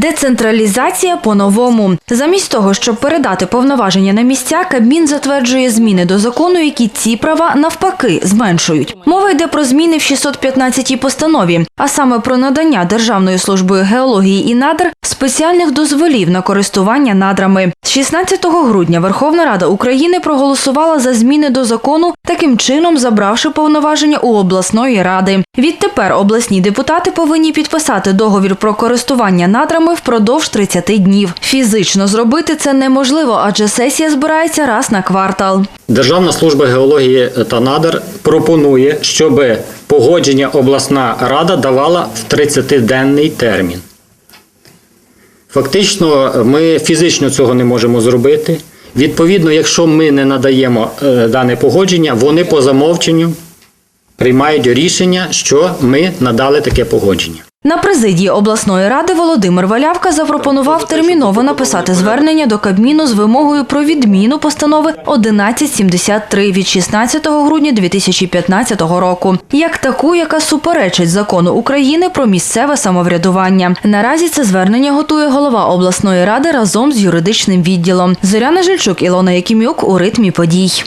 Децентралізація по-новому. Замість того, щоб передати повноваження на місця, Кабмін затверджує зміни до закону, які ці права навпаки зменшують. Мова йде про зміни в 615-й постанові, а саме про надання Державною службою геології і надр спеціальних дозволів на користування надрами. 16 грудня Верховна Рада України проголосувала за зміни до закону, таким чином забравши повноваження у обласної ради. Відтепер обласні депутати повинні підписати договір про користування надрами впродовж 30 днів. Фізично зробити це неможливо, адже сесія збирається раз на квартал. Державна служба геології та надр пропонує, щоб погодження обласна рада давала в 30-денний термін. Фактично, ми фізично цього не можемо зробити. Відповідно, якщо ми не надаємо е, дане погодження, вони по замовченню приймають рішення, що ми надали таке погодження. На президії обласної ради Володимир Валявка запропонував терміново написати звернення до Кабміну з вимогою про відміну постанови 1173 від 16 грудня 2015 року, як таку, яка суперечить закону України про місцеве самоврядування. Наразі це звернення готує голова обласної ради разом з юридичним відділом. Зоряна Жильчук, Ілона Якимюк у ритмі подій.